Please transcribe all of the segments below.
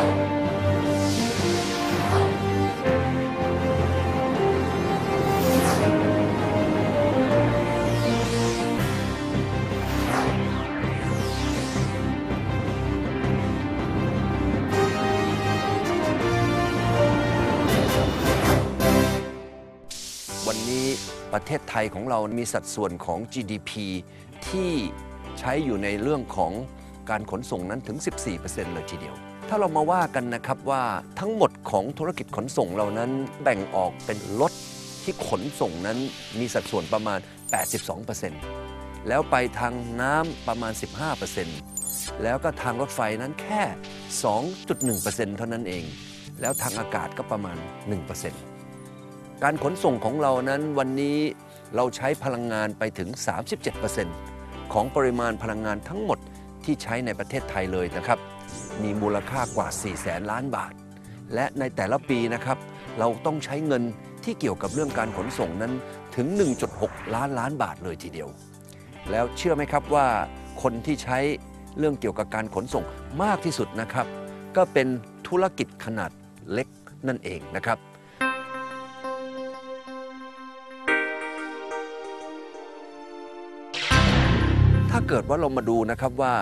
วันนี้ประเทศไทยของเรามีสัดส่วนของ GDP ที่ใช้อยู่ในเรื่องของการขนส่งนั้นถึง 14%เลยทีเดียว ถ้าเรามาว่ากันนะครับว่าทั้งหมดของธุรกิจขนส่งเรานั้นแบ่งออกเป็นรถที่ขนส่งนั้นมีสัดส่วนประมาณ 82%แล้วไปทางน้ำประมาณ 15%แล้วก็ทางรถไฟนั้นแค่ 2.1%เท่านั้นเอง แล้วทางอากาศก็ประมาณ 1%การขนส่งของเรานั้นวันนี้เราใช้พลังงานไปถึง 37%ของปริมาณพลังงานทั้งหมดที่ใช้ในประเทศไทยเลยนะครับ มีมูลค่ากว่า4แสนล้านบาท และในแต่ละปีนะครับ เราต้องใช้เงินที่เกี่ยวกับเรื่องการขนส่งนั้นถึง 1.6 ล้านล้านบาทเลยทีเดียว แล้วเชื่อไหมครับว่าคนที่ใช้เรื่องเกี่ยวกับการขนส่งมากที่สุดนะครับ ก็เป็นธุรกิจขนาดเล็กนั่นเองนะครับถ้าเกิดว่าเรามาดูนะครับว่า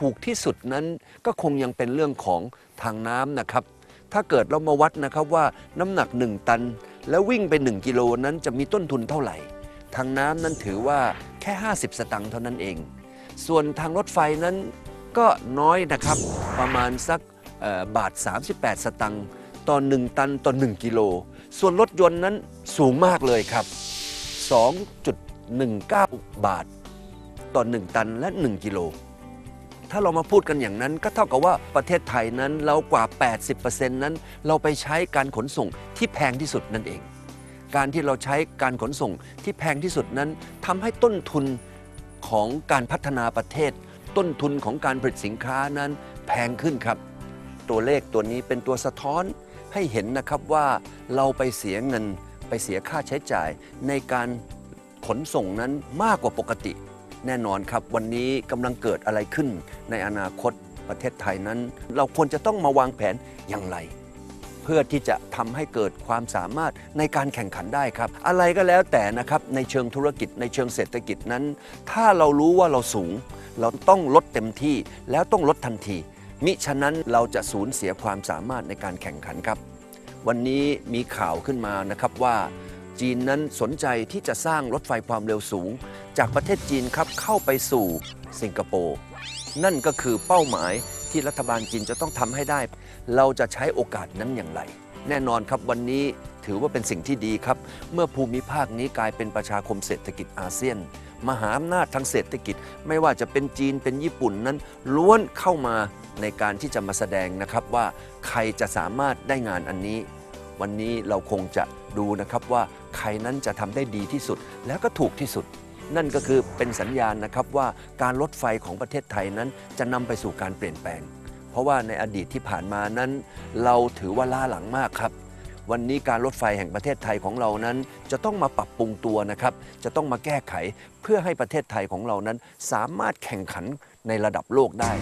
ถูกที่สุดนั้นก็คงยังเป็นเรื่องของทางน้ำนะครับ ถ้าเกิดเรามาวัดนะครับว่าน้ำหนัก 1 ตัน แล้ววิ่งไป 1 กิโลนั้นจะมีต้นทุนเท่าไหร่ ทางน้ำนั้นถือว่าแค่ 50 สตังค์เท่านั้นเอง ส่วนทางรถไฟนั้นก็น้อยนะครับประมาณสักบาท 38 สตังค์ต่อ 1 ตันต่อ 1 กิโล ส่วนรถยนต์นั้นสูงมากเลยครับ 2.19 บาท ต่อ 1 ตันและ 1 กิโล ถ้าเรามาพูดกันอย่างนั้น ก็เท่ากับว่าประเทศไทยนั้นเรากว่า 80%นั้น เราไปใช้การขนส่งที่แพงที่สุดนั่นเอง การที่เราใช้การขนส่งที่แพงที่สุดนั้นทำให้ต้นทุนของการพัฒนาประเทศ ต้นทุนของการผลิตสินค้านั้นแพงขึ้นครับ ตัวเลขตัวนี้เป็นตัวสะท้อนให้เห็นนะครับว่าเราไปเสียเงินไปเสียค่าใช้จ่ายในการขนส่งนั้นมากกว่าปกติ แน่นอนครับ วันนี้กำลังเกิดอะไรขึ้นในอนาคตประเทศไทยนั้น เราควรจะต้องมาวางแผนอย่างไร เพื่อที่จะทำให้เกิดความสามารถในการแข่งขันได้ครับ อะไรก็แล้วแต่นะครับในเชิงธุรกิจในเชิงเศรษฐกิจนั้น ถ้าเรารู้ว่าเราสูง เราต้องลดเต็มที่แล้วต้องลดทันที มิฉะนั้นเราจะสูญเสียความสามารถในการแข่งขันครับ วันนี้มีข่าวขึ้นมานะครับว่าจีนนั้นสนใจที่จะสร้างรถไฟความเร็วสูง จากประเทศจีนครับเข้าไปสู่สิงคโปร์นั่นก็คือเป้าหมายที่รัฐบาลจีนจะต้องทำให้ได้ เราจะใช้โอกาสนั้นอย่างไร แน่นอนครับวันนี้ถือว่าเป็นสิ่งที่ดีครับ เมื่อภูมิภาคนี้กลายเป็นประชาคมเศรษฐกิจอาเซียน มหาอำนาจทางเศรษฐกิจ ไม่ว่าจะเป็นจีนเป็นญี่ปุ่นนั้น ล้วนเข้ามาในการที่จะมาแสดงนะครับว่าใครจะสามารถได้งานอันนี้ วันนี้เราคงจะดูนะครับว่าใครนั้นจะทำได้ดีที่สุดแล้วก็ถูกที่สุด นั่นก็คือเป็นสัญญาณนะครับว่าการลดไฟของประเทศไทยนั้นจะนำไปสู่การเปลี่ยนแปลง เพราะว่าในอดีตที่ผ่านมานั้น เราถือว่าล้าหลังมากครับ วันนี้การรถไฟแห่งประเทศไทยของเรานั้น จะต้องมาปรับปรุงตัวนะครับ จะต้องมาแก้ไขเพื่อให้ประเทศไทยของเรานั้นสามารถแข่งขันในระดับโลกได้